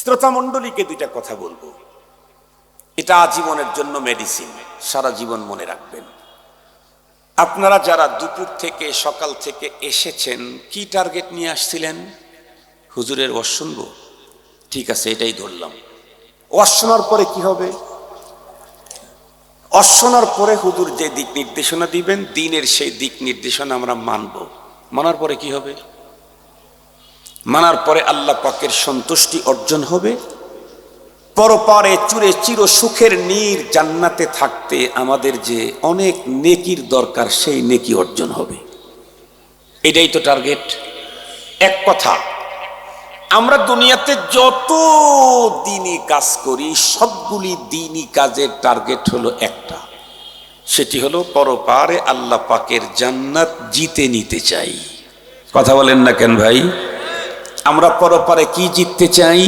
শ্রোতা মণ্ডলীকে দুইটা কথা বলব। এটা আজীবনের জন্য মেডিসিন সারা জীবন মনে রাখবেন। আপনারা যারা দুপুর থেকে, সকাল থেকে এসেছেন, কি টার্গেট নিয়ে আসছিলেন? হুজুরের ওয়াজ শুনব? ঠিক আছে, এটাই ধরলাম। ওয়াজ শোনার পরে কি হবে? ওয়াজ শোনার পরে হুজুর যে দিক নির্দেশনা দিবেন, দিনের সেই দিক নির্দেশনা আমরা মানব। মানার পরে কি হবে? মানার পরে আল্লাহ পাকের সন্তুষ্টি অর্জন হবে। পরপারে চুরে চির সুখের নীর জান্নাতে থাকতে আমাদের যে অনেক নেকির দরকার, সেই নেকি অর্জন হবে। এটাই তো টার্গেট এক কথা, আমরা দুনিয়াতে যত দিনই কাজ করি, সবগুলি দিনই কাজের টার্গেট হলো একটা। সেটি হলো পরপারে আল্লাহ পাকের জান্নাত জিতে নিতে চাই। কথা বলেন না কেন ভাই? আমরা পরপারে কি জিততে চাই?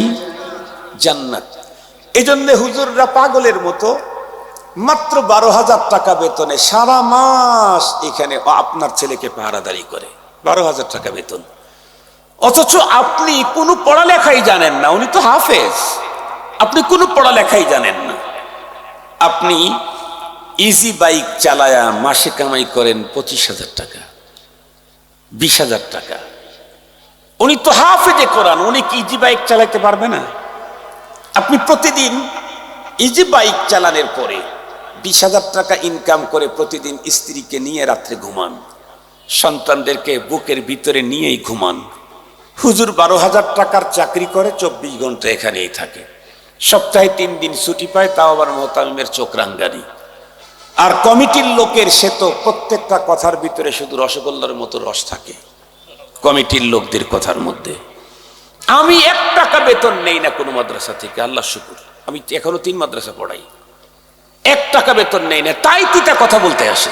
জান্নাত। এই জন্য হুজুররা পাগলের মতো মাত্র বারো হাজার টাকা বেতনে সারা মাস এখানে আপনার ছেলেকে পাহারাদারি করে। বারো হাজার টাকা বেতন। অথচ আপনি কোনো পড়ালেখাই জানেন না, উনি তো হাফেজ। আপনি কোনো পড়ালেখাই জানেন না। আপনি ইজি বাইক চালায়া মাসে কামাই করেন পঁচিশ হাজার টাকা, বিশ হাজার টাকা। উনি তো হাফেজে কোরআন, উনি কি ইজি বাইক চালাতে পারবে না? আপনি প্রতিদিন ইজি বাইক চালানোর পরে বিশ হাজার টাকা ইনকাম করে প্রতিদিন স্ত্রীকে নিয়ে রাত্রে ঘুমান, সন্তানদেরকে বুকের ভিতরে নিয়েই ঘুমান। হুজুর বারো হাজার টাকার চাকরি করে, চব্বিশ ঘণ্টা এখানেই থাকে। সপ্তাহে তিন দিন ছুটি পায়, তাও আবার মোহতামিমের চোখ রাঙ্গানি। আর কমিটির লোকের সে তো প্রত্যেকটা কথার ভিতরে শুধু রসগোল্লার মতো রস থাকে। কমিটির লোকদের কথার মধ্যে। আমি এক টাকা বেতন নেই না কোনো মাদ্রাসা থেকে আল্লাহ শুকুর। আমি এখনও তিন মাদ্রাসা পড়াই। এক টাকা বেতন নেই না, তাই তিতা কথা বলতে আসে।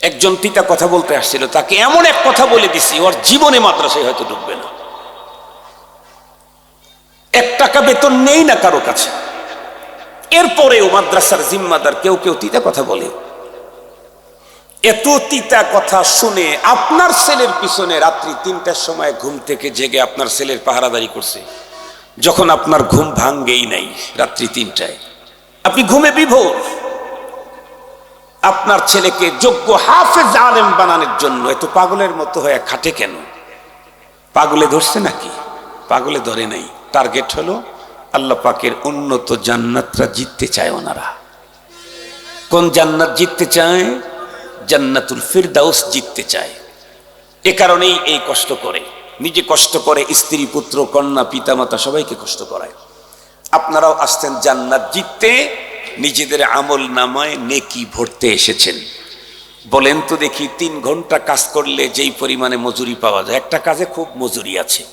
একজন তিতা কথা বলতে আসছিল, তাকে এমন এক কথা বলে দিছি, ওর জীবনে মাদ্রাসায় হয়তো ঢুকবে না। এক টাকা বেতন নেই না কারও কাছে। এরপরেও মাদ্রাসার জিম্মাদার কেউ কেউ তিতা কথা বলে। এত তিতা কথা শুনে আপনার ছেলের পিছনে রাত্রি তিনটার সময় ঘুম থেকে জেগে আপনার ছেলের পাহারাদারি করছে। যখন আপনার ঘুম ভাঙ্গেই নাই রাত্রি তিনটায়। আপনি ঘুমে বিভোর। আপনার ছেলেকে যোগ্য হাফেজ আলেম বানানোর জন্য এত পাগলের মতো হয়ে খাটে কেন? পাগলে ধরছে নাকি? পাগলে ধরে নাই। টার্গেট হলো আল্লাহ পাকের উন্নত জান্নাতরা জিততে চায় ওনারা। কোন জান্নাত জিততে চায়? জান্নাতুল ফিরদাউস জিততে চায়। এ কারণেই এই কষ্ট করে। নিজে কষ্ট করে স্ত্রী, পুত্র, কন্যা, পিতামাতা সবাইকে কষ্ট করায়। আপনারাও আসতেন জান্নাত জিততে, নিজেদের আমল নামায় নেকি ভরতে এসেছেন। বলেন তো দেখি, তিন ঘণ্টা কাজ করলে যেই পরিমাণে মজুরি পাওয়া যায়, একটা কাজে খুব মজুরি আছে।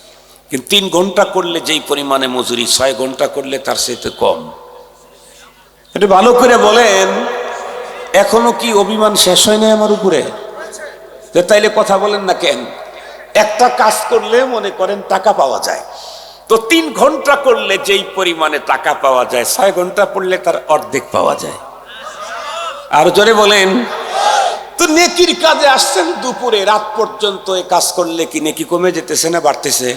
কিন্তু তিন ঘণ্টা করলে যেই পরিমাণে মজুরি, ছয় ঘণ্টা করলে তার সাথে কম। এটা ভালো করে বলেন এখনও কি অভিমান শেষ হয় আমার উপরে? যে তাইলে কথা বলেন না কেন? একটা কাজ করলে মনে করেন টাকা পাওয়া যায়। তো তিন ঘণ্টা করলে যেই পরিমাণে টাকা পাওয়া যায়, ছয় ঘণ্টা পড়লে তার অর্ধেক পাওয়া যায়। আর জোরে বলেন। তো নেকির কাজে আসছেন দুপুরে, রাত পর্যন্ত এই কাজ করলে কি নেকি কমে যেতেছে না বাড়তেছে?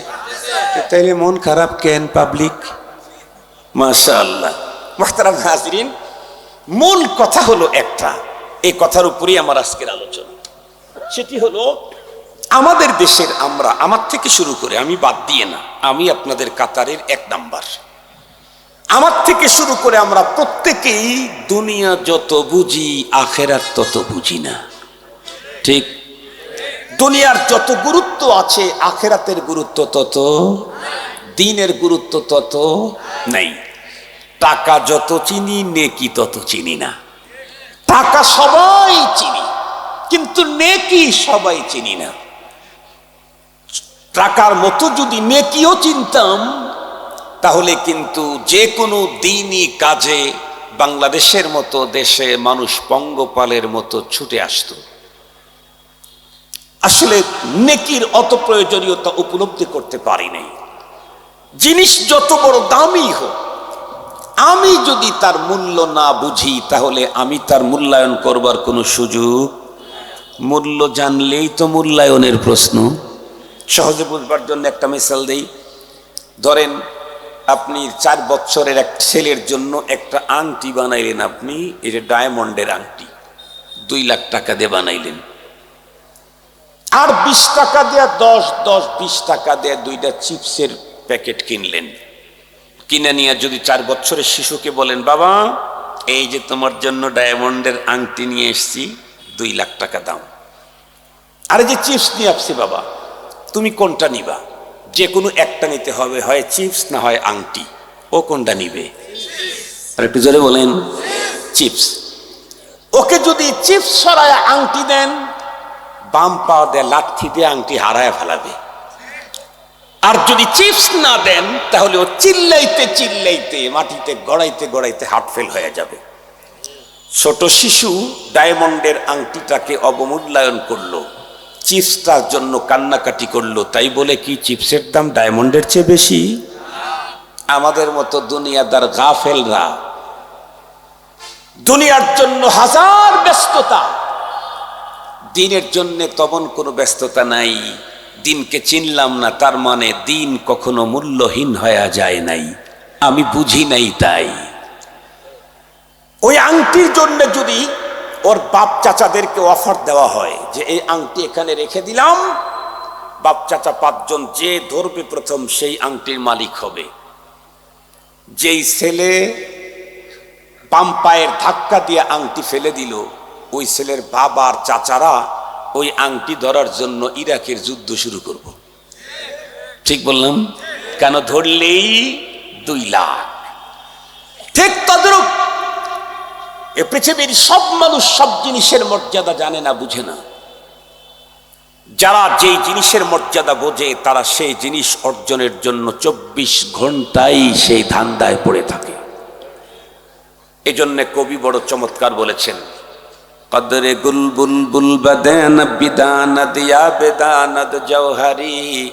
তাইলে মন খারাপ কেন পাবলিক মাশা আল্লাহ মাহতারাম হাজরিন মূল কথা হলো একটা। এই কথার উপরেই আমার আজকের আলোচনা। সেটি হলো, আমাদের দেশের আমরা, আমার থেকে শুরু করে, আমি বাদ দিয়ে না, আমি আপনাদের কাতারের এক নাম্বার। আমার থেকে শুরু করে আমরা প্রত্যেকেই দুনিয়া যত বুঝি, আখেরাত তত বুঝি না। ঠিক? দুনিয়ার যত গুরুত্ব আছে, আখেরাতের গুরুত্ব তত, দিনের গুরুত্ব তত নেই। টাকা যত চিনি, নেকি তত চিনি না। টাকা সবাই চিনি, কিন্তু নেকি সবাই চিনি না। টাকার মতো যদি নেকিও চিনতাম, তাহলে কিন্তু যে কোনো দিনই কাজে বাংলাদেশের মতো দেশে মানুষ পঙ্গপালের মতো ছুটে আসত। আসলে নেকির অত প্রয়োজনীয়তা উপলব্ধি করতে পারি নাই। জিনিস যত বড় দামি হোক আমি যদি তার মূল্য না বুঝি, তাহলে আমি তার মূল্যায়ন করবার কোনো সুযোগ? মূল্য জানলেই তো মূল্যায়নের প্রশ্ন। সহজে বুঝবার জন্য একটা মিসাল দেই। ধরেন, আপনি চার বছরের এক ছেলের জন্য একটা আংটি বানাইলেন আপনি, এটা ডায়মন্ডের আংটি। দুই লাখ টাকা দিয়ে বানাইলেন। আর বিশ টাকা দেয়া দশ দশ, বিশ টাকা দেয়া দুইটা চিপসের প্যাকেট কিনলেন। কিনে নিয়ে যদি চার বছরের শিশুকে বলেন, বাবা, এই যে তোমার জন্য ডায়মন্ডের আংটি নিয়ে এসছি, দুই লাখ টাকা দাম আরে যে চিপস নিয়ে আসছি, বাবা, তুমি কোনটা নিবা? যে কোনো একটা নিতে হবে, হয় চিপস না হয় আংটি। ও কোনটা নিবে? আর একটু জোরে বলেন, চিপস। ওকে যদি চিপস সরায় আংটি দেন, বাম পা দেয় লাঠি দিয়ে আংটি হারায় ফেলাবে। আর যদি চিপস না দেন, তাহলে ও চিল্লাইতে চিল্লাইতে, মাটিতে গড়াইতে গড়াইতে হাট ফেল হয়ে যাবে। ছোট শিশু ডায়মন্ডের আংটিটাকে অবমূল্যায়ন করল, চিপসটার জন্য কান্নাকাটি করল, তাই বলে কি চিপসের দাম ডায়মন্ডের চেয়ে বেশি? আমাদের মতো দুনিয়াদার গাফেলরা দুনিয়ার জন্য হাজার ব্যস্ততা, দিনের জন্য তখন কোনো ব্যস্ততা নাই। দিনকে চিনলাম না, তার মানে দিন কখনো মূল্যহীন হয়ে যায় নাই। আমি বুঝি নাই তাই। ওই আংটির জন্য যদি ওর বাপ চাচাদেরকে অফার দেওয়া হয়, যে এই আংটি এখানে রেখে দিলাম, বাপ চাচা পাঁচজন যে ধরবে প্রথম সেই আংটির মালিক হবে। যেই ছেলে বাম পায়ের ধাক্কা দিয়ে আংটি ফেলে দিল, ওই ছেলের বাবার চাচারা ওই আংটি ধরার জন্য ইরাকের যুদ্ধ শুরু করব। ঠিক বললাম? কেন ধরলেই দুই লাখ। ঠিক তদ্রুপ এ পৃথিবীর সব মানুষ সব জিনিসের মর্যাদা জানে না, বুঝে না। যারা যেই জিনিসের মর্যাদা বোঝে, তারা সেই জিনিস অর্জনের জন্য চব্বিশ ঘন্টাই সেই ধান্দায় পড়ে থাকে। এজন্য কবি বড় চমৎকার বলেছেন কদরে গুল বুল বুল বদান বিদানদ ইয়া বেদানদ জৌহরি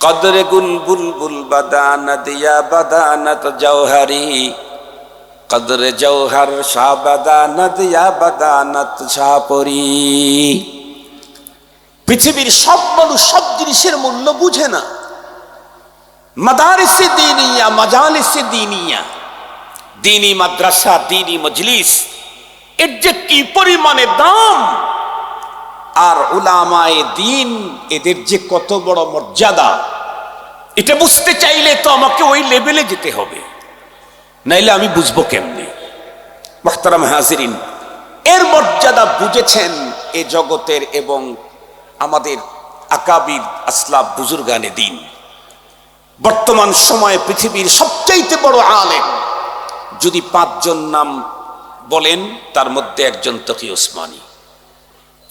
কদরে গুল বুল বুল বদানদ ইয়া বদানত জৌহরি কদরে জৌহর শাহ বদানত ইয়া বদানত শাহপরি। পৃথিবীর সব মানুষ সব জিনিসের মূল্য বুঝে না। মাদারিসে দিনিয়া, মাজালিসে দিনিয়া। দিনী মাদ্রাসা, দিনী মজলিস এর যে কি পরিমাণে দাম? আর উলামায়ে দিন এদের যে কত বড় মর্যাদা, এটা বুঝতে চাইলে তো আমাকে ওই লেভেলে যেতে হবে। নাইলে আমি বুঝব কেমনি? মোহতারাম হাজিরিন, এর মর্যাদা বুঝেছেন এ জগতের এবং আমাদের আকাবির আসলাব বুজুর্গানে দিন। বর্তমান সময়ে পৃথিবীর সবচাইতে বড় আলেম, যদি পাঁচজন নাম বলেন, তার মধ্যে একজন তকি ওসমানী।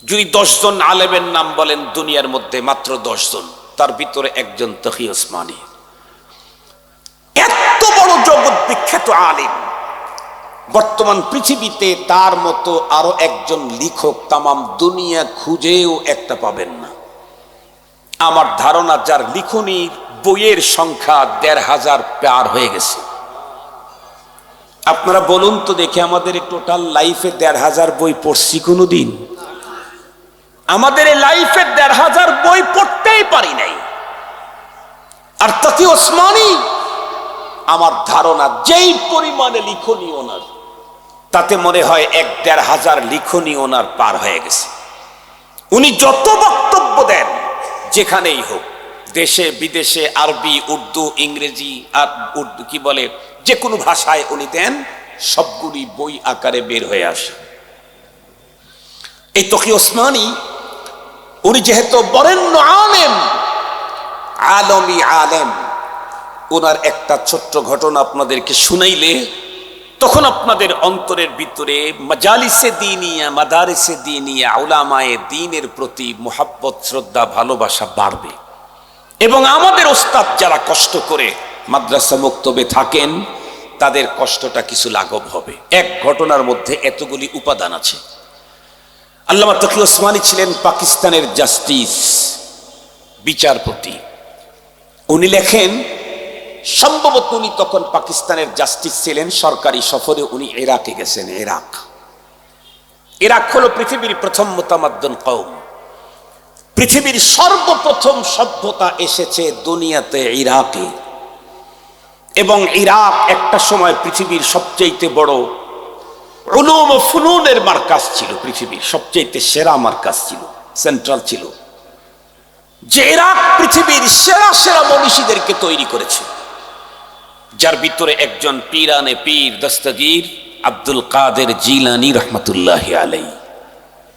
যদি দশজন আলেমের নাম বলেন, দুনিয়ার মধ্যে মাত্র দশজন, তার ভিতরে একজন তকি ওসমানী। এত বড় জগৎ বিখ্যাত আলেম, বর্তমান পৃথিবীতে তার মতো আরও একজন লিখক তামাম দুনিয়া খুঁজেও একটা পাবেন না। আমার ধারণা, যার লিখনির বইয়ের সংখ্যা দেড় হাজার পার হয়ে গেছে। আপনারা বলুন তো দেখে আমাদের টোটাল লাইফে দেড় হাজার বই পড়ছি কোনো দিন আমাদের এই লাইফে দেড় হাজার বই পড়তেই পারি নাই। আর তাকে ওসমানী, আমার ধারণা যেই পরিমাণে লিখনি ওনার, তাতে মনে হয় এক দেড় হাজার লিখনি ওনার পার হয়ে গেছে। উনি যত বক্তব্য দেন, যেখানেই হোক, দেশে, বিদেশে, আরবি, উর্দু, ইংরেজি, আর উর্দু, কি বলে যে কোনো ভাষায় উনি দেন, সবগুলি বই আকারে বের হয়ে আসে। এই তকি ওসমানী, উনি যেহেতু বরেণ্য আলেম, আলমী আলেম ওনার একটা ছোট্ট ঘটনা আপনাদেরকে শুনাইলে, তখন আপনাদের অন্তরের ভিতরে মাজালিসে দিনিয়া, মাদারিসে দিনিয়া আউলামায়ে দিনের প্রতি মোহাব্বত, শ্রদ্ধা, ভালোবাসা বাড়বে। এবং আমাদের ওস্তাদ যারা কষ্ট করে মাদ্রাসা মুক্তবে থাকেন, তাদের কষ্টটা কিছু লাঘব হবে। এক ঘটনার মধ্যে এতগুলি উপাদান আছে। আল্লামা তকি ওসমানী ছিলেন পাকিস্তানের জাস্টিস, বিচারপতি। উনি লেখেন, সম্ভবত উনি তখন পাকিস্তানের জাস্টিস ছিলেন, সরকারি সফরে উনি এরাকে গেছেন এরাক এরাক হলো পৃথিবীর প্রথম মোতামাদ্দন কৌম পৃথিবীর সর্বপ্রথম সভ্যতা এসেছে দুনিয়াতে ইরাকে। এবং ইরাক একটা সময় পৃথিবীর সবচেয়ে বড় উলুম ও ফুনুনের মার্কাজ ছিল, পৃথিবীর সবচেয়ে সেরা মার্কাজ ছিল, সেন্ট্রাল ছিল। যে ইরাক পৃথিবীর সেরা সেরা মনীষীদেরকে তৈরি করেছে, যার ভিতরে একজন পীরানে পীর দস্তগীর আব্দুল কাদের জিলানি রহমতুল্লাহ আলাই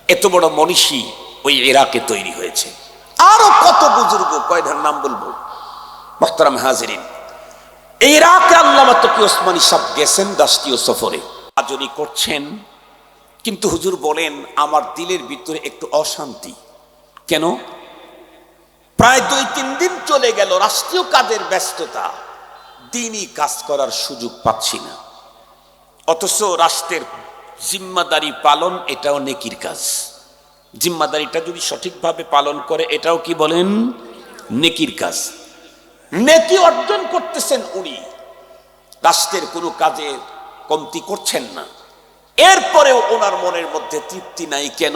এত বড় মনীষী ওই ইরাকে তৈরি হয়েছে। আরও কত বুজুর্গ কয়টার নাম বলব? মোহতারাম হাজিরিন এই ইরাকে আল্লামা তকি ওসমানী সাহ গেছেন রাষ্ট্রীয় সফরে? আজনি করছেন। কিন্তু হুজুর বলেন, আমার দিলের ভিতরে একটু অশান্তি। কেন? প্রায় দুই, তিন দিন চলে গেল, রাষ্ট্রীয় কাজের ব্যস্ততা। দিনই কাজ করার সুযোগ পাচ্ছি না। অথচ রাষ্ট্রের জিম্মাদারি পালন এটাও নেকির কাজ। জিম্মাদারিটা যদি সঠিকভাবে পালন করে, এটাও কি বলেন? নেকির কাজ। নেকি অর্জন করতেছেন উনি। রাষ্ট্রের কোনো কাজে কমতি করছেন না। এরপরেও ওনার মনের মধ্যে তৃপ্তি নাই কেন?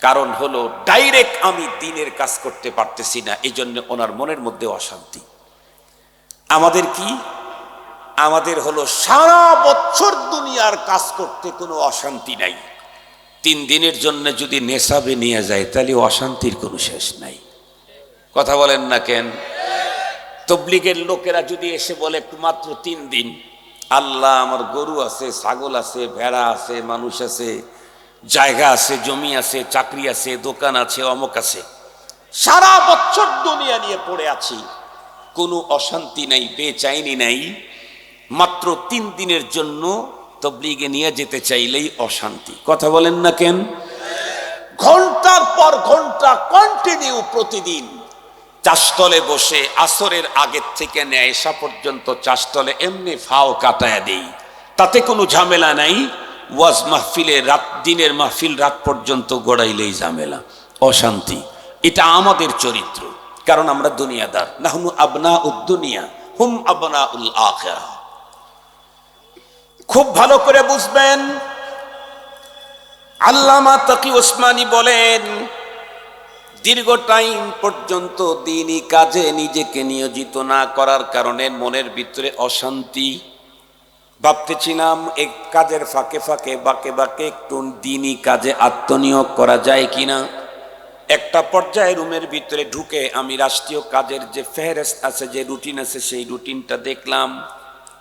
কারণ হলো ডাইরেক্ট আমি দিনের কাজ করতে পারতেছি না এই জন্য ওনার মনের মধ্যে অশান্তি। আমাদের কি? আমাদের হলো সারা বছর দুনিয়ার কাজ করতে কোনো অশান্তি নাই। তিন দিনের জন্য যদি নেশাবে নিয়ে যায়, তাহলে অশান্তির কোনো শেষ নাই। কথা বলেন না কেন? তবলিগের লোকেরা যদি এসে বলে, একটু মাত্র তিন দিন। আল্লাহ, আমার গরু আছে, ছাগল আছে, ভেড়া আছে, মানুষ আছে, জায়গা আছে, জমি আছে, চাকরি আছে, দোকান আছে, অমক আছে। সারা বছর দুনিয়া নিয়ে পড়ে আছি। কোনো অশান্তি নাই, বেচাইনি নাই। মাত্র তিন দিনের জন্য তবলিগে নিয়ে যেতে চাইলেই অশান্তি। কথা বলেন না কেন? ঘণ্টার পর ঘণ্টা কন্টিনিউ প্রতিদিন। চাষতলে বসে আসরের আগের থেকে নেয় এসা পর্যন্ত চাষতলে এমনি ফাও কাটায় দেই। তাতে কোনো ঝামেলা নাই। ওয়াজ মাহফিলে রাত, দিনের মাহফিল রাত পর্যন্ত গড়াইলেই ঝামেলা। অশান্তি। এটা আমাদের চরিত্র। কারণ আমরা দুনিয়াদার। না হুম আবনা উদ্দুনিয়া হুম আবনা উল আখেরা। খুব ভালো করে বুঝবেন। আল্লামা তাকি ওসমানী বলেন দীর্ঘ টাইম পর্যন্ত দিনই কাজে নিজেকে নিয়োজিত না করার কারণে মনের ভিতরে অশান্তি। ভাবতেছিলাম এক কাজের ফাঁকে ফাঁকে, বাকে বাকে একটু দিনই কাজে আত্মনিয়োগ করা যায় কিনা। একটা পর্যায়ে রুমের ভিতরে ঢুকে আমি রাষ্ট্রীয় কাজের যে ফেহরেস্ট আছে, যে রুটিন আছে, সেই রুটিনটা দেখলাম।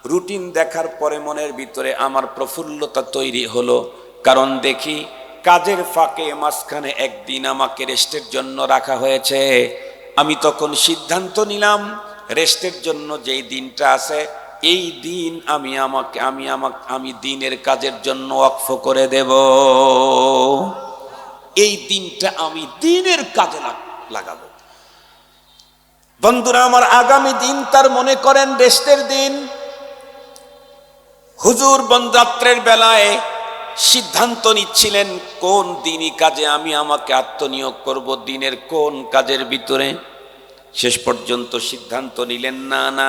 রুটিন দেখার পরে মনের ভিতরে আমার প্রফুল্লতা তৈরি হলো। কারণ দেখি কাজের ফাঁকে মাঝখানে একদিন আমাকে রেস্টের জন্য রাখা হয়েছে। আমি তখন সিদ্ধান্ত নিলাম, রেস্টের জন্য যেই দিনটা আছে, এই দিন আমি আমাকে আমি আমাকে, আমি দিনের কাজের জন্য অক্ষ করে দেব। এই দিনটা আমি দিনের কাজে লাগ- লাগাবো। বন্ধুরা, আমার আগামী দিন তার মনে করেন রেস্টের দিন। হুজুর বন্দাত্রের বেলায় সিদ্ধান্ত নিচ্ছিলেন, কোন দিনই কাজে আমি আমাকে আত্মনিয়োগ করব, দিনের কোন কাজের ভিতরে? শেষ পর্যন্ত সিদ্ধান্ত নিলেন, না না,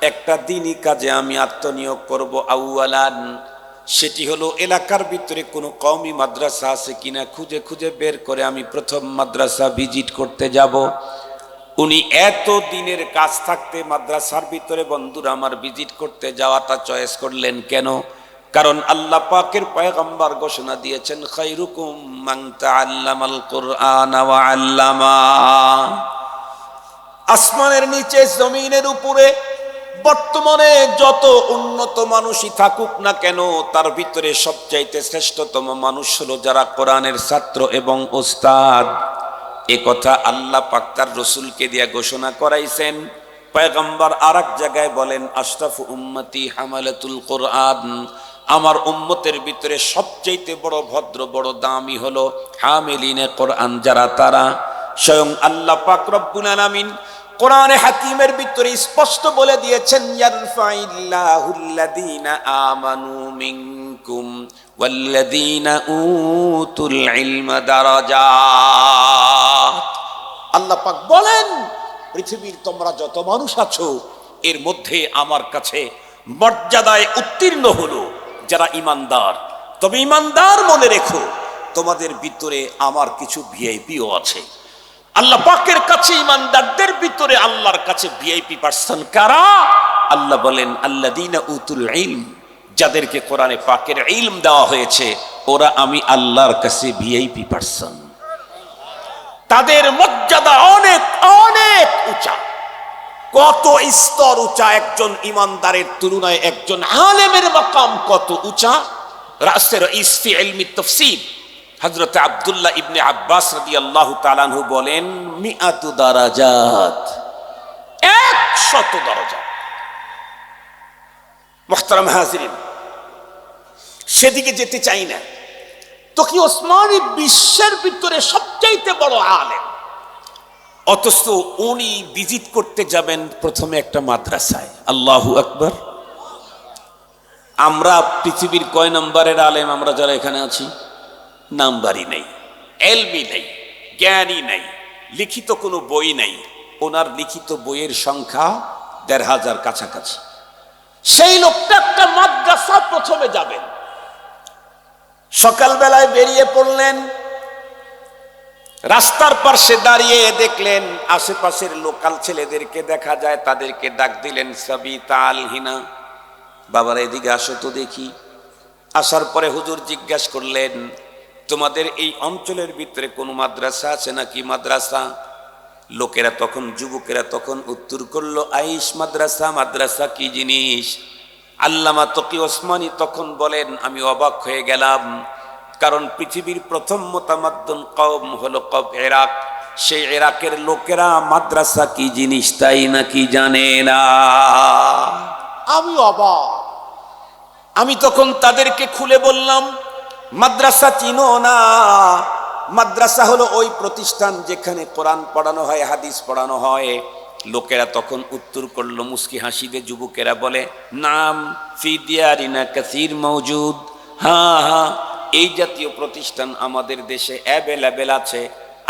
একটা দিনই কাজে আমি আত্মনিয়োগ করব আউয়ালান। সেটি হলো, এলাকার ভিতরে কোনো কওমি মাদ্রাসা আছে কিনা, খুঁজে খুঁজে বের করে আমি প্রথম মাদ্রাসা ভিজিট করতে যাব। উনি এত দিনের কাজ থাকতে মাদ্রাসার ভিতরে, বন্ধুরা, আমার ভিজিট করতে যাওয়াটা চয়েস করলেন কেন? কারণ আল্লাহ পাকের পয়গম্বর ঘোষণা দিয়েছেন খাইরুকুম মান তাআল্লামাল কুরআন আল্লামা। আসমানের নিচে, জমিনের উপরে, বর্তমানে যত উন্নত মানুষই থাকুক না কেন, তার ভিতরে সবচাইতে শ্রেষ্ঠতম মানুষ হলো যারা কোরআনের ছাত্র এবং ওস্তাদ। এ কথা আল্লাহ পাক তার রসুলকে দিয়া ঘোষণা করাইছেন। পয়গম্বর আর এক জায়গায় বলেন, আশরাফ উম্মতি হামালাতুল কোরআন। আমার উম্মতের ভিতরে সবচাইতে বড় ভদ্র, বড় দামি হলো হামেলিনে কোরআন যারা তারা। স্বয়ং আল্লাহ পাক রব্বুল আলামিন কোরআনে হাকিমের ভিতরে স্পষ্ট বলে দিয়েছেন, ইয়ারফাইল্লাহুল্লাযীনা আমানু মিনকুম ওয়াল্লাযীনা উতুল ইলমা দারাজাত। আল্লাহ পাক বলেন, পৃথিবীর তোমরা যত মানুষ আছো, এর মধ্যে আমার কাছে মর্যাদায় উত্তীর্ণ হলো। যারা ইমানদার। তবে ইমানদার মনে রেখো, তোমাদের ভিতরে আমার কিছু ভিআইপিও আছে। আল্লাহ পাকের কাছে ইমানদারদের ভিতরে আল্লাহর কাছে ভিআইপি পার্সন কারা? আল্লাহ বলেন আল্লাহ দিনা উতুল ইলম যাদেরকে কোরআনে পাকের ইলম দেওয়া হয়েছে, ওরা আমি আল্লাহর কাছে ভিআইপি পার্সন তাদের মর্যাদা অনেক অনেক উঁচা। কত স্তর উঁচা একজন ইমানদারের তুলনায় একজন আলেমের মাকাম কত উঁচা? রাসের ইসফি ইলমি তফসির হযরত আব্দুল্লাহ ইবনে আব্বাস রাদিয়াল্লাহু তাআলাহু বলেন, মিআতু দারাজাত। একশত দরজা। মোহতারাম হাজিরিন, সেদিকে যেতে চাই না। তো কি ওসমানী বিশ্বের ভিতরে সবচাইতে বড় আলেম। অথচ উনি ভিজিট করতে যাবেন প্রথমে একটা মাদ্রাসায়। আল্লাহু আকবর। আমরা পৃথিবীর কয় নম্বরের আলেম? আমরা যারা এখানে আছি, নাম্বারই নেই, এলমি নেই জ্ঞানই নেই, লিখিত কোনো বই নেই। ওনার লিখিত বইয়ের সংখ্যা দেড় হাজার কাছাকাছি। সেই লোকটা একটা মাদ্রাসা প্রথমে যাবেন। সকালবেলায় বেরিয়ে পড়লেন রাস্তার পাশে দাঁড়িয়ে দেখলেন আশেপাশের লোকাল ছেলেদেরকে দেখা যায়, তাদেরকে ডাক দিলেন সবই তাল হিনা বাবার, এদিকে আসো তো দেখি। আসার পরে হুজুর জিজ্ঞাসা করলেন, তোমাদের এই অঞ্চলের ভিতরে কোনো মাদ্রাসা আছে নাকি মাদ্রাসা? লোকেরা তখন, যুবকেরা তখন উত্তর করল, আইস মাদ্রাসা মাদ্রাসা কি জিনিস? আল্লামা তকি ওসমানী তখন বলেন, আমি অবাক হয়ে গেলাম। কারণ পৃথিবীর প্রথম মতামাদ্দন কম হলো কব এরাক সেই এরাকের লোকেরা মাদ্রাসা কি জিনিস তাই নাকি জানে না। আমি অবাক। আমি তখন তাদেরকে খুলে বললাম, মাদ্রাসা চিনো না? মাদ্রাসা হলো ওই প্রতিষ্ঠান যেখানে কোরআন পড়ানো হয়, হাদিস পড়ানো হয়। লোকেরা তখন উত্তর করল, মুস্কি হাসিদে যুবকেরা বলে, নাম ফিদিয়ারিনা কাসির মৌজুদ হ্যাঁ হ্যাঁ এই জাতীয় প্রতিষ্ঠান আমাদের দেশে অ্যাভেলেবেল আছে।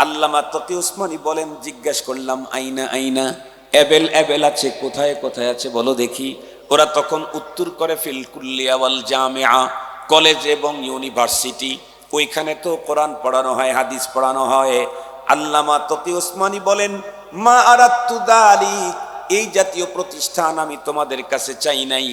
আল্লামা তকি উসমানী বলেন, জিজ্ঞেস করলাম, আইনা আইনা অ্যাবেল অ্যাবেল আছে? কোথায় কোথায় আছে? বলো দেখি। ওরা তখন উত্তর করে ফিলকুল্লিয়াওয়াল জামিয়া কলেজ এবং ইউনিভার্সিটি। ওইখানে তো কোরআন পড়ানো হয়, হাদিস পড়ানো হয়। আল্লামা তকি ওসমানী বলেন, মা আরাত্তু এই জাতীয় প্রতিষ্ঠান আমি তোমাদের কাছে চাই নাই।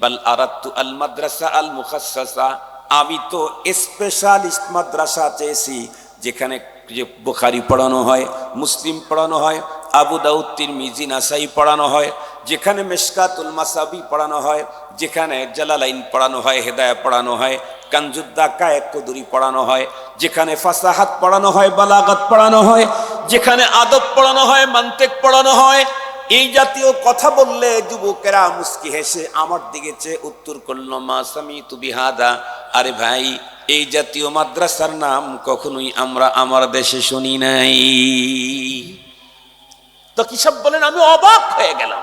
বাল আরাত্তু আল মাদ্রাসা আল মুখাসসা আমি তো স্পেশালিস্ট মাদ্রাসা চেয়েছি যেখানে যে বুখারি পড়ানো হয় মুসলিম পড়ানো হয় আবু দাউদ তিরমিজি নাসাই পড়ানো হয় যেখানে মেশকাতুল মাসাবি পড়ানো হয় যেখানে জালালাইন পড়ানো হয় হেদায়া পড়ানো হয় কানজুদ্দা কায়েক কদুরি পড়ানো হয় যেখানে ফাসাহাত পড়ানো হয় বালাগাত পড়ানো হয় যেখানে আদব পড়ানো হয় মান্তেক পড়ানো হয় এই জাতীয় কথা বললে যুবকেরা মুস্কি হেসে আমার দিকে চেয়ে উত্তর করল, মা সামি তু বিহাদা আরে ভাই, এই জাতীয় মাদ্রাসার নাম কখনোই আমরা আমার দেশে শুনি নাই। তো কিসব বলেন? আমি অবাক হয়ে গেলাম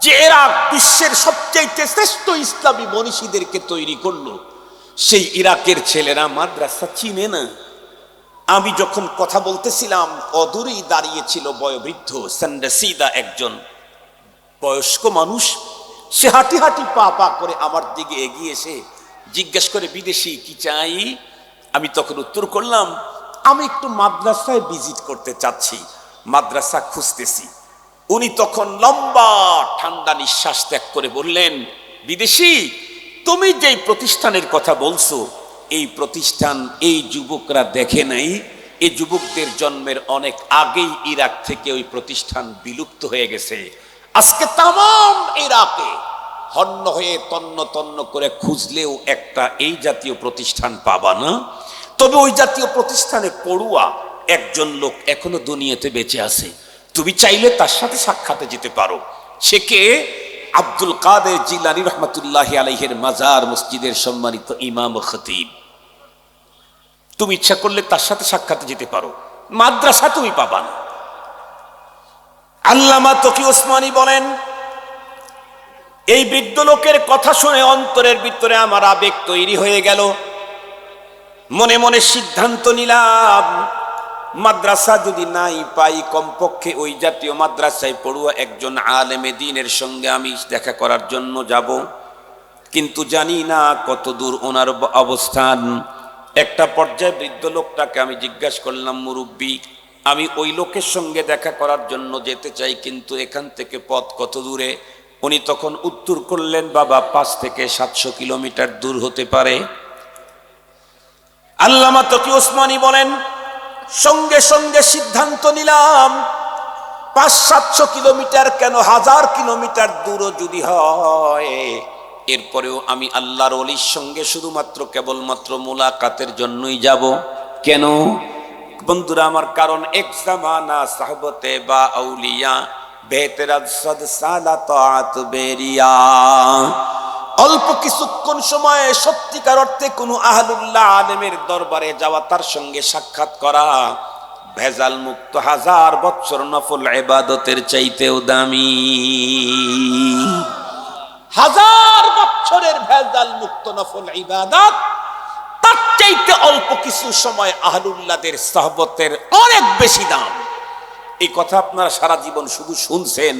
যে এরা বিশ্বের সবচাইতে শ্রেষ্ঠ ইসলামী মনীষীদেরকে তৈরি করল। সেই ইরাকের ছেলেরা মাদ্রাসা চিনে না। আমি যখন কথা বলতেছিলাম, অদূরেই দাঁড়িয়েছিল বয়োবৃদ্ধ সান্ডাসিদা একজন। বয়স্ক মানুষ, সে হাঁটি হাঁটি পা পা করে আমার দিকে এগিয়ে এসে জিজ্ঞেস করে, বিদেশি কি চাই? আমি তখন উত্তর করলাম, আমি একটু মাদ্রাসায় ভিজিট করতে চাচ্ছি, মাদ্রাসা খুঁজতেছি। উনি তখন লম্বা, ঠান্ডা নিঃশ্বাস ত্যাগ করে বললেন, বিদেশি, তুমি যেই প্রতিষ্ঠানের কথা বলছো এই প্রতিষ্ঠান, এই যুবকরা দেখে নাই। এই যুবকদের জন্মের অনেক আগেই ইরাক থেকে ওই প্রতিষ্ঠান বিলুপ্ত হয়ে গেছে। আজকে তাম ইরাকে হন্য হয়ে তন্ন তন্ন করে খুঁজলেও একটা এই জাতীয় প্রতিষ্ঠান পাবা না। তবে ওই জাতীয় প্রতিষ্ঠানে পড়ুয়া একজন লোক এখনও দুনিয়াতে বেঁচে আছে। তুমি চাইলে তার সাথে সাক্ষাতে যেতে পারো। সে কে? আব্দুল কাদের জিলানি রহমতুল্লাহ আলহের মাজার মসজিদের সম্মানিত ইমাম খতিব। তুমি ইচ্ছা করলে তার সাথে সাক্ষাতে যেতে পারো। মাদ্রাসা তুমি পাবা না। আল্লামা তকি ওসমানী বলেন, এই বৃদ্ধ লোকের কথা শুনে অন্তরের ভিতরে আমার আবেগ তৈরি হয়ে গেল। মনে মনে সিদ্ধান্ত নিলাম মাদ্রাসা যদি নাই, পাই কমপক্ষে ওই জাতীয় মাদ্রাসায় পড়ুয়া একজন আলেমে দিনের সঙ্গে আমি দেখা করার জন্য যাব। কিন্তু জানি না কত দূর ওনার অবস্থান। একটা পর্যায়ে বৃদ্ধ লোকটাকে আমি জিজ্ঞাসা করলাম, মুরব্বী, আমি ওই লোকের সঙ্গে দেখা করার জন্য যেতে চাই, কিন্তু এখান থেকে পথ কত দূরে? উনি তখন উত্তর করলেন, বাবা, পাঁচ থেকে সাতশো কিলোমিটার দূর হতে পারে। আল্লামা তকি ওসমানী বলেন সঙ্গে সঙ্গে সিদ্ধান্ত নিলাম, পাঁচ সাতশো কিলোমিটার কেন হাজার কিলোমিটার দূরও যদি হয়? এরপরেও আমি আল্লাহর অলির সঙ্গে শুধুমাত্র কেবলমাত্র মোলাকাতের জন্যই যাব। কেন? বন্ধুরা, আমার কারণ এক জামানা সাহবতে বা আউলিয়া বেহতেরাজ সদ সালা তাআত বেরিয়া। অল্প কিছুক্ষণ সময়ে সত্যিকার অর্থে কোনো আহলুল্লাহ আলেমের দরবারে যাওয়া তার সঙ্গে সাক্ষাৎ করা ভেজাল মুক্ত হাজার বৎসর নফল এবাদতের চাইতেও দামি। হাজার বছরের ভেজাল মুক্ত নফল ইবাদত, তার চাইতে অল্প কিছু সময় আহলুল্লাদের সহবতের অনেক বেশি দাম। এই কথা আপনারা সারা জীবন শুধু শুনছেন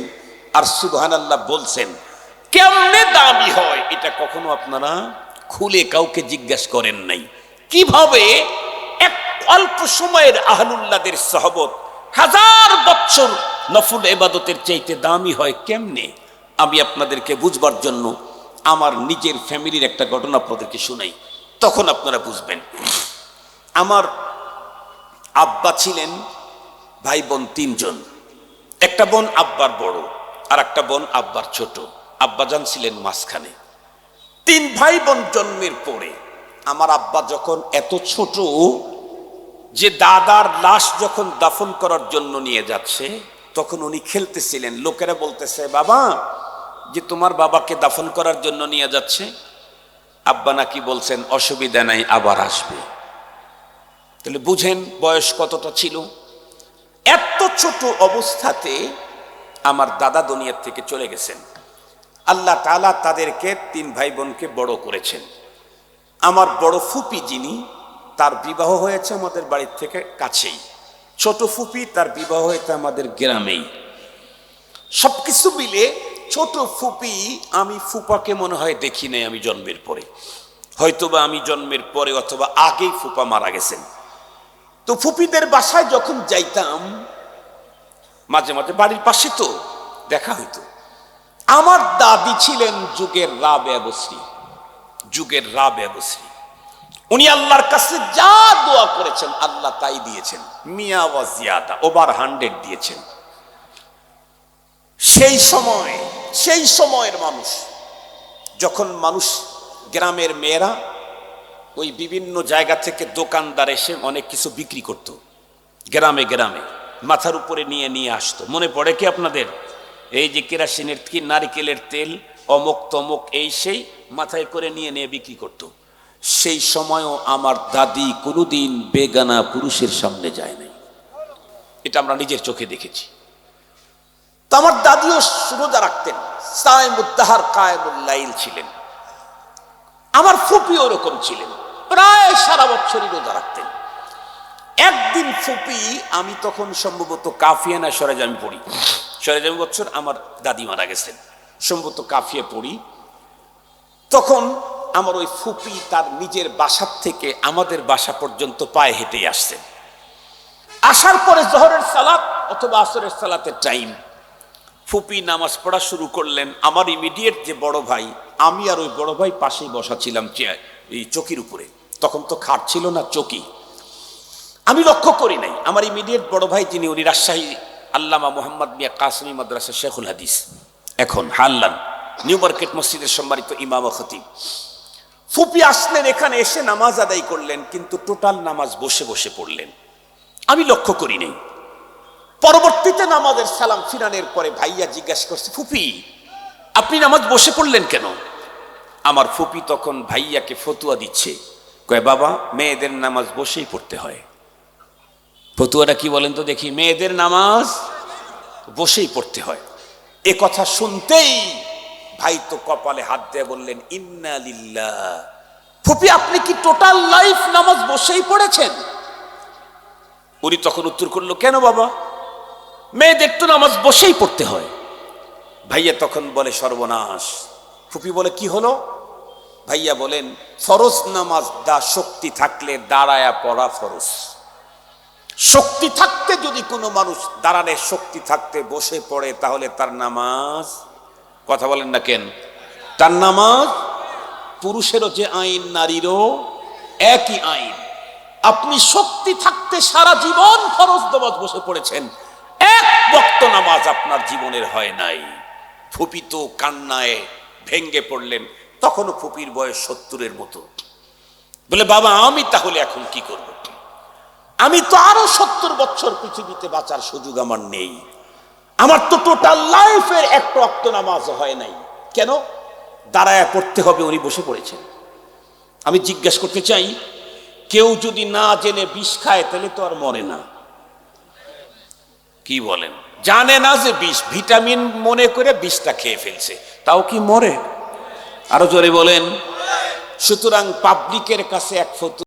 আর সুবহানাল্লাহ বলছেন। কেমনে দামি হয়? এটা কখনো আপনারা খুলে কাউকে জিজ্ঞাসা করেন নাই। কীভাবে এক অল্প সময়ের আহলুল্লাদের সহবত হাজার বছর নফল এবাদতের চাইতে দামি হয় কেমনে? আমি আপনাদেরকে বুঝবার জন্য আমার নিজের ফ্যামিলির একটা ঘটনা আপনাদেরকে শোনাই। তখন আপনারা বুঝবেন। আমার আব্বা ছিলেন ভাই বোন তিনজন। একটা বোন আব্বার বড় আর একটা বোন আব্বার ছোট। আব্বাজান ছিলেন মাঝখানে। তিন ভাই বোন জন্মের পরে আমার আব্বা যখন এত ছোট, যে দাদার লাশ যখন দাফন করার জন্য নিয়ে যাচ্ছে, তখন উনি খেলতেছিলেন। লোকেরা বলতেছে, বাবা, যে তোমার বাবাকে দাফন করার জন্য নিয়ে যাচ্ছে? আব্বা নাকি বলছেন, অসুবিধা নাই, আবার আসবে। তাহলে বুঝেন বয়স কতটা ছিল? এত ছোট অবস্থাতে আমার দাদা দুনিয়ার থেকে চলে গেছেন। আল্লাহ তালা তাদেরকে তিন ভাই বোনকে বড় করেছেন। আমার বড় ফুপি যিনি, তার বিবাহ হয়েছে আমাদের বাড়ির থেকে কাছেই। ছোট ফুপি, তার বিবাহ হয়েছে আমাদের গ্রামেই। সবকিছু মিলে ছোট ফুপি, আমি ফুপাকে মনে হয় দেখি নাই আমি জন্মের পরে। হয়তোবা আমি জন্মের পরে অথবা আগেই ফুপা মারা গেছেন। তো ফুপিদের বাসায় যখন যাইতাম, মাঝে মাঝে বাড়ির পাশে তো দেখা হইতো। আমার দাদি ছিলেন যুগের রা ব্যবশ্রী যুগের রা ব্যবশ্রী উনি আল্লাহর কাছে যা দোয়া করেছেন, আল্লাহ তাই দিয়েছেন। মিয়া ওয়াজিয়াদা ওভার হান্ড্রেড দিয়েছেন। সেই সময়, সেই সময়ের মানুষ, যখন মানুষ, গ্রামের মেয়েরা ওই বিভিন্ন জায়গা থেকে দোকানদার এসে অনেক কিছু বিক্রি করত। গ্রামে গ্রামে। মাথার উপরে নিয়ে নিয়ে আসতো। মনে পড়ে কি আপনাদের? এই যে কেরাসিনের কি নারিকেলের তেল, অমুক তমুক, এই সেই মাথায় করে নিয়ে নিয়ে বিক্রি করত। সেই সময়ও আমার দাদি কোনোদিন বেগানা পুরুষের সামনে যায় নাই। এটা আমরা নিজের চোখে দেখেছি। তো আমার দাদিও রোজা রাখতেন সাইমুদ্দাহার কায়মুল্লাইল ছিলেন। আমার ফুপি ওরকম ছিলেন, প্রায় সারা বছরই রোজা রাখতেন। একদিন ফুপি, আমি তখন সম্ভবত কাফিয়ানা সরাজ আমি পড়ি। সরেজামি বছর আমার দাদি মারা গেছেন। সম্ভবত কাফিয়ে পড়ি। তখন আমার ওই ফুপি তার নিজের বাসার থেকে আমাদের বাসা পর্যন্ত পায়ে হেঁটে আসছেন আসার পরে জহরের সালাত অথবা আসরের সালাতের টাইম ফুপি নামাজ পড়া শুরু করলেন। আমার ইমিডিয়েট যে বড় ভাই, আমি আর ওই বড় ভাই পাশেই বসা ছিলাম চেয়ার, এই চকির উপরে। তখন তো খাট ছিল না, চকি। আমি লক্ষ্য করি নাই। আমার ইমিডিয়েট বড় ভাই, যিনি উনি রাজশাহী আল্লামা মোহাম্মদ মিয়া কাসমি মাদ্রাসা শেখুল হাদিস। এখন হাল্লান নিউ মার্কেট মসজিদের সম্মানিত ইমাম খতিব। ফুপি আসলেন এখানে, এসে নামাজ আদায় করলেন, কিন্তু টোটাল নামাজ বসে বসে পড়লেন। আমি লক্ষ্য করি নাই। পরবর্তীতে নামাজের সালাম ফিরানের পরে ভাইয়া জিজ্ঞাসা করছে, ফুপি, আপনি নামাজ বসে পড়লেন কেন? আমার ফুপি তখন ভাইয়াকে ফতুয়া দিচ্ছে। কয়, বাবা, মেয়েদের নামাজ বসেই পড়তে হয়। ফতুয়াটা কি বলেন তো দেখি, মেয়েদের নামাজ বসেই পড়তে হয়। এ কথা শুনতেই ভাই তো কপালে হাত দিয়ে বললেন, ইন্না লিল্লাহ। ফুপি, আপনি কি টোটাল লাইফ নামাজ বসেই পড়েছেন? উনি তখন উত্তর করল, কেন বাবা? মেয়েদের তো নামাজ বসেই পড়তে হয়। ভাইয়া তখন বলে, সর্বনাশ। ফুপি বলে, কি হলো? ভাইয়া বলেন, ফরজ নামাজ দা শক্তি থাকলে দাঁড়ায়া পড়া ফরজ। শক্তি থাকতে যদি কোনো মানুষ দাঁড়ানে শক্তি থাকতে বসে পড়ে, তাহলে তার নামাজ, কথা বলেন না কেন? তার নামাজ পুরুষেরও যে আইন, নারীরও একই আইন। আপনি শক্তি থাকতে সারা জীবন ফরজ নামাজ বসে পড়েছেন। এক বক্ত নামাজ আপনার জীবনের হয় নাই। ফুপিত কান্নায় ভেঙ্গে পড়লেন, তখনও ফুপির বয়স সত্তরের মতো। বলে, বাবা, আমি তাহলে এখন কি করব? আমি তো আরও সত্তর বছর পৃথিবীতে বাঁচার সুযোগ আমার নেই। আমার তো টোটাল লাইফের এক রক্ত নামাজ হয় নাই। কেন? দাঁড়ায় পড়তে হবে, উনি বসে পড়েছেন। আমি জিজ্ঞেস করতে চাই, কেউ যদি না জেনে বিষ খায়, তাহলে তো আর মরে না। কি বলেন? জানে না যে বিষ, ভিটামিন মনে করে বিষটা খেয়ে ফেলছে। তাও কি মরে? আরও জোরে বলেন। সুতরাং পাবলিকের কাছে এক ফটো